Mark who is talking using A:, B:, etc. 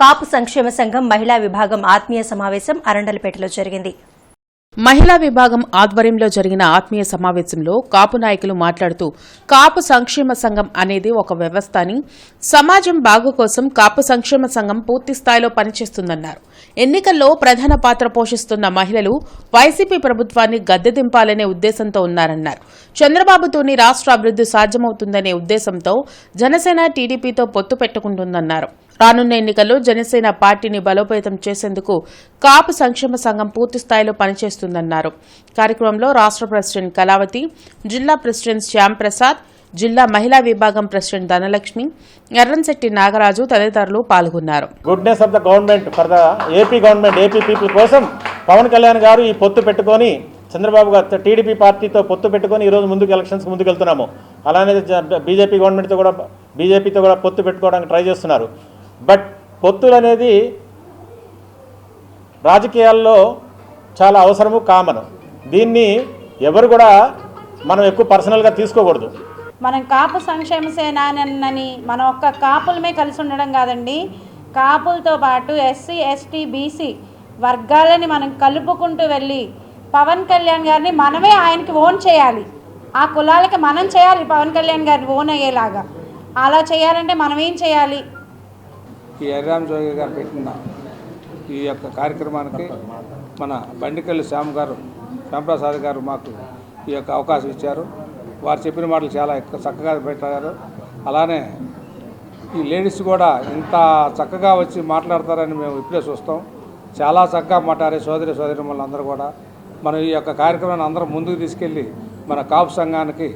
A: కాపు సంక్షేమ సంఘం మహిళా విభాగం ఆత్మీయ సమావేశం అరండలపేటలో జరిగింది.
B: మహిళా విభాగం ఆధ్వర్యంలో జరిగిన ఆత్మీయ సమావేశంలో కాపు నాయకులు మాట్లాడుతూ కాపు సంక్షేమ సంఘం అనేది ఒక వ్యవస్థ అని సమాజం బాగు కోసం కాపు సంక్షేమ సంఘం పూర్తి స్థాయిలో పనిచేస్తుందన్నారు. ఎన్నికల్లో ప్రధాన పాత్ర పోషిస్తున్న మహిళలు వైసీపీ ప్రభుత్వాన్ని గద్దె దింపాలనే ఉద్దేశంతో ఉన్నారన్నారు. చంద్రబాబుతోని రాష్ట్ర అభివృద్ధి సాధ్యమవుతుందనే ఉద్దేశంతో జనసేన టీడీపీతో పొత్తు పెట్టుకుంటుందన్నారు. రానున్న ఎన్నికల్లో జనసేన పార్టీని బలోపేతం చేసేందుకు కాపు సంక్షేమ సంఘం పూర్తి స్థాయిలో నిర్వహిస్తుందన్నారు. కార్యక్రమంలో రాష్ట్ర ప్రెసిడెంట్ కళావతి జిల్లా ప్రెసిడెంట్ శ్యామ్ ప్రసాద్ జిల్లా మహిళా విభాగం ప్రెసిడెంట్ ధనలక్ష్మి ఎర్రంశెట్టి నాగరాజు తదితరులు పాల్గొన్నారు.
C: Goodness of the government for the AP government AP people కోసం పవన్ కళ్యాణ్ గారు ఈ పొత్తు పెట్టుకొని చంద్రబాబు గారు టీడీపీ పార్టీతో పొత్తు పెట్టుకొని ఈరోజు ముందుకు ఎలక్షన్స్కి ముందుకెళ్తున్నాము. అలానే బీజేపీ గవర్నమెంట్తో కూడా బీజేపీతో కూడా పొత్తు పెట్టుకోవడానికి ట్రై చేస్తున్నారు. బట్ పొత్తులు అనేది రాజకీయాల్లో చాలా అవసరము కామన్. దీన్ని ఎవరు కూడా మనం ఎక్కువ పర్సనల్గా తీసుకోకూడదు.
D: మనం కాపు సంక్షేమ సేనాని మనం ఒక్క కాపులమే కలిసి ఉండడం కాదండి. కాపులతో పాటు ఎస్సీ ఎస్టీ బీసీ వర్గాలని మనం కలుపుకుంటూ వెళ్ళి పవన్ కళ్యాణ్ గారిని మనమే ఆయనకి ఓన్ చేయాలి. ఆ కులాలకి మనం చేయాలి పవన్ కళ్యాణ్ గారిని ఓన్ అయ్యేలాగా. అలా చేయాలంటే మనం ఏం చేయాలి?
E: ఎర్రామ్ జోగి గారు పెట్టిన ఈ యొక్క కార్యక్రమానికి మన బండికల్లి శ్యామ్ గారు శ్యాంప్రసాద్ గారు మాకు ఈ యొక్క అవకాశం ఇచ్చారు. వారు చెప్పిన మాటలు చాలా ఎక్కువ చక్కగా పెట్టారు. అలానే ఈ లేడీస్ కూడా ఇంత చక్కగా వచ్చి మాట్లాడతారని మేము ఇప్పుడే చూస్తాం. చాలా చక్కగా మాట్లాడే సోదరి సోదరి అందరూ కూడా. మనం ఈ యొక్క కార్యక్రమాన్ని అందరం ముందుకు తీసుకెళ్ళి మన కాపు సంఘానికి